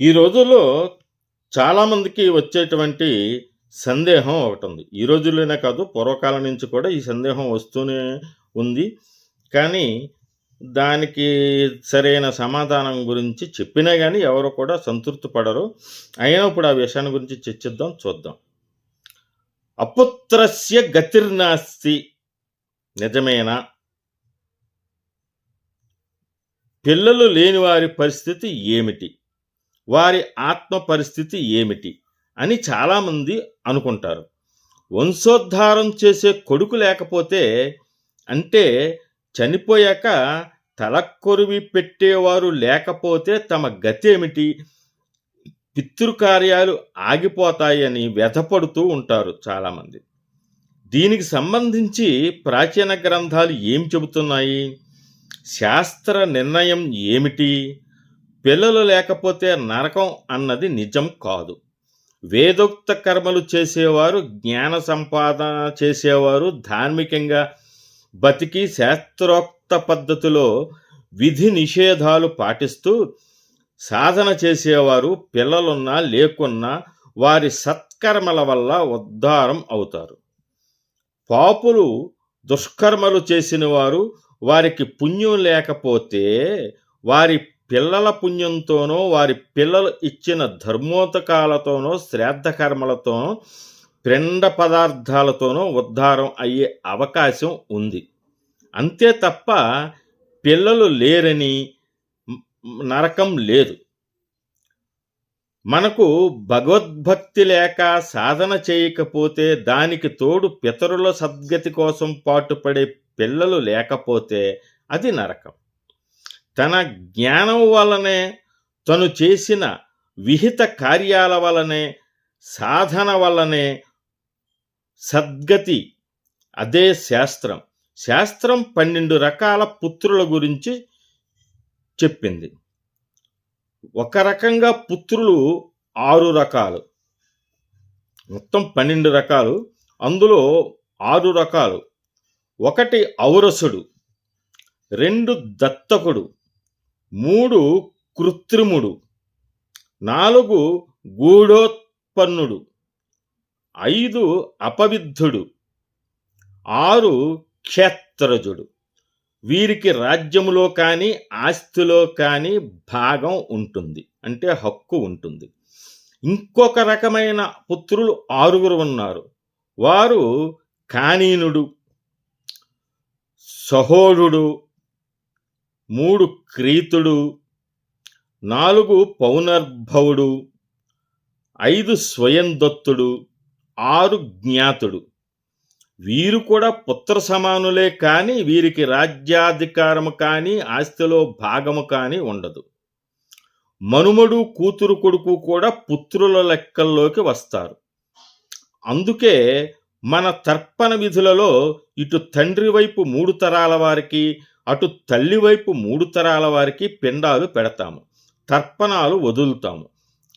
ఈ రోజుల్లో చాలామందికి వచ్చేటువంటి సందేహం ఒకటుంది. ఈ రోజుల్లోనే కాదు పూర్వకాలం నుంచి కూడా ఈ సందేహం వస్తూనే ఉంది. కానీ దానికి సరైన సమాధానం గురించి చెప్పినా కానీ ఎవరు కూడా సంతృప్తి పడరు. అయినా ఇప్పుడు ఆ విషయాన్ని గురించి చర్చిద్దాం. చూద్దాం. అపుత్రస్య గతిర్నాస్తి నిజమేనా? పిల్లలు లేని వారి పరిస్థితి ఏమిటి? వారి ఆత్మ పరిస్థితి ఏమిటి? అని చాలామంది అనుకుంటారు. వంశోద్ధారం చేసే కొడుకు లేకపోతే అంటే చనిపోయాక తలకొరివి పెట్టేవారు లేకపోతే తమ గతేమిటి? పితృకార్యాలు ఆగిపోతాయని వ్యధపడుతూ ఉంటారు చాలామంది. దీనికి సంబంధించి ప్రాచీన గ్రంథాలు ఏం చెబుతున్నాయి? శాస్త్ర నిర్ణయం ఏమిటి? పిల్లలు లేకపోతే నరకం అన్నది నిజం కాదు. వేదోక్త కర్మలు చేసేవారు, జ్ఞాన సంపాదన చేసేవారు, ధార్మికంగా బతికి శాస్త్రోక్త పద్ధతిలో విధి నిషేధాలు పాటిస్తూ సాధన చేసేవారు పిల్లలున్నా లేకున్నా వారి సత్కర్మల వల్ల ఉద్ధారం అవుతారు. పాపులు దుష్కర్మలు చేసిన వారు వారికి పుణ్యం లేకపోతే వారి పిల్లల పుణ్యంతోనో, వారి పిల్లలు ఇచ్చిన ధర్మోతకాలతోనో, శ్రాద్ధకర్మలతోనో పిండ పదార్థాలతోనో ఉద్ధారం అయ్యే అవకాశం ఉంది. అంతే తప్ప పిల్లలు లేరని నరకం లేదు. మనకు భగవద్భక్తి లేక సాధన చేయకపోతే దానికి తోడు పితరుల సద్గతి కోసం పాటుపడే పిల్లలు లేకపోతే అది నరకం. తన జ్ఞానం వలనే తను చేసిన విహిత కార్యాల వలనే సాధన వలనే సద్గతి అదే శాస్త్రం. శాస్త్రం 12 రకాల పుత్రుల గురించి చెప్పింది. ఒక రకంగా పుత్రులు ఆరు రకాలు. మొత్తం 12 రకాలు. అందులో ఆరు రకాలు. ఒకటి ఔరసుడు. రెండు దత్తకుడు. మూడు కృత్రిముడు. నాలుగు గూఢోత్పన్నుడు. ఐదు అపవిద్ధుడు. ఆరు క్షేత్రజుడు. వీరికి రాజ్యములో కానీ, ఆస్తిలో కానీ భాగం ఉంటుంది. అంటే హక్కు ఉంటుంది. ఇంకొక రకమైన పుత్రులు ఆరుగురు ఉన్నారు. వారు కానీనుడు, సహోడు మూడు క్రీతుడు, నాలుగు పౌనర్భవుడు, ఐదు స్వయందత్తుడు, ఆరు జ్ఞాతుడు. వీరు కూడా పుత్ర సమానులే కానీ వీరికి రాజ్యాధికారము కానీ, ఆస్తిలో భాగము కానీ ఉండదు. మనుమడు, కూతురు కొడుకు కూడా పుత్రుల లెక్కల్లోకి వస్తారు. అందుకే మన తర్పణ విధులలో ఇటు తండ్రి వైపు మూడు తరాల వారికి, అటు తల్లివైపు మూడు తరాల వారికి పిండాలు పెడతాము. తర్పణాలు వదులుతాము.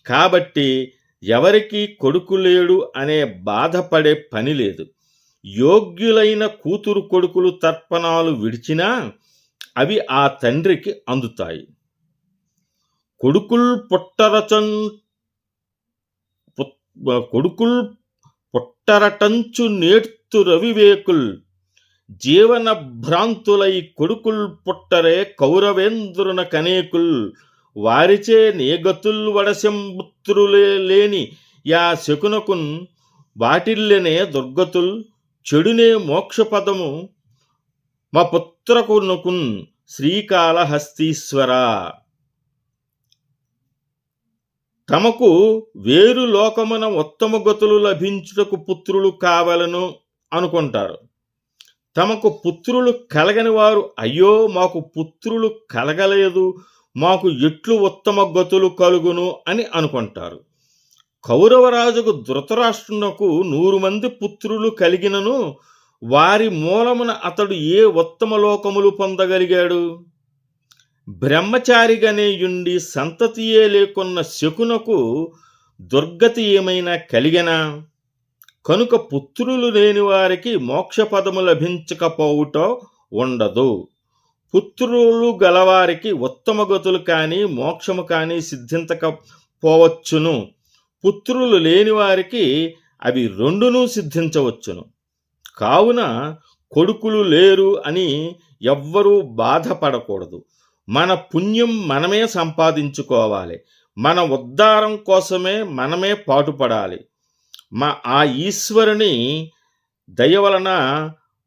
కాబట్టి ఎవరికి కొడుకు లేడు అనే బాధపడే పని లేదు. యోగ్యులైన కూతురు కొడుకులు తర్పణాలు విడిచినా అవి ఆ తండ్రికి అందుతాయి. కొడుకుల్ పుట్టరచం కొడుకుల్ పుట్టరటంచు నేర్తు రవివేకుల్ జీవన భ్రాంతులై కొడుకుల్ పుట్టరే కౌరవేంద్రున కనేకుల్ వారిచే నేగతుల్ వడసెంబుత్రులే లేని యా శకునకున్ వాటిల్లెనే దుర్గతుల్ చెడునే మోక్షపదము మా పుత్రకునుకున్ శ్రీకాళహస్తీశ్వరా తమకు వేరు లోకమున ఉత్తమ గతులు లభించుటకు పుత్రులు కావలను అనుకుంటారు. తమకు పుత్రులు కలగని వారు అయ్యో మాకు పుత్రులు కలగలేదు మాకు ఎట్లు ఉత్తమ గతులు కలుగును అని అనుకుంటారు. కౌరవరాజుకు ధృతరాష్ట్రునకు నూరు మంది పుత్రులు కలిగినను వారి మూలమున అతడు ఏ ఉత్తమ లోకములు పొందగలిగాడు? బ్రహ్మచారిగానే యుండి సంతతియే లేకున్న శకునకు దుర్గతి ఏమైనా కలిగినా కనుక పుత్రులు లేని వారికి మోక్షపదము లభించకపోవుట ఉండదు. పుత్రులు గలవారికి ఉత్తమ గతులు కానీ మోక్షము కానీ సిద్ధించకపోవచ్చును. పుత్రులు లేని వారికి అవి రెండునూ సిద్ధించవచ్చును. కావున కొడుకులు లేరు అని ఎవ్వరూ బాధపడకూడదు. మన పుణ్యం మనమే సంపాదించుకోవాలి. మన ఉద్ధారం కోసమే మనమే పాటుపడాలి. మా ఆ ఈశ్వరుని దయ వలన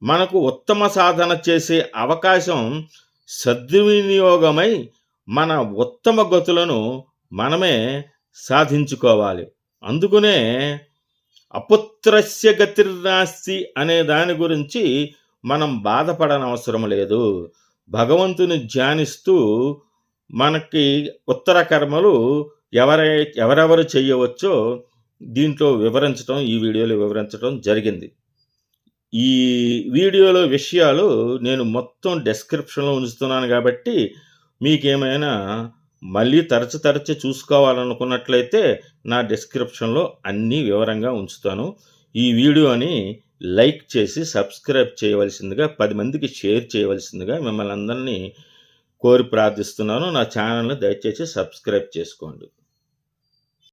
మనకు ఉత్తమ సాధన చేసే అవకాశం సద్వినియోగమై మన ఉత్తమ గతులను మనమే సాధించుకోవాలి. అందుకునే అపుత్రస్య గతిర్నాస్తి అనే దాని గురించి మనం బాధపడనవసరం లేదు. భగవంతుని ధ్యానిస్తూ మనకి ఉత్తర కర్మలు ఎవరై ఎవరెవరు చేయవచ్చో దీంట్లో వివరించడం ఈ వీడియోలో వివరించడం జరిగింది. ఈ వీడియోలో విషయాలు నేను మొత్తం డెస్క్రిప్షన్లో ఉంచుతున్నాను కాబట్టి మీకేమైనా మళ్ళీ తరచు తరచు చూసుకోవాలనుకున్నట్లయితే నా డిస్క్రిప్షన్లో అన్నీ వివరంగా ఉంచుతాను. ఈ వీడియోని లైక్ చేసి సబ్స్క్రైబ్ చేయవలసిందిగా పది మందికి షేర్ చేయవలసిందిగా మిమ్మల్ని అందరినీ కోరి ప్రార్థిస్తున్నాను. నా ఛానల్ని దయచేసి సబ్స్క్రైబ్ చేసుకోండి.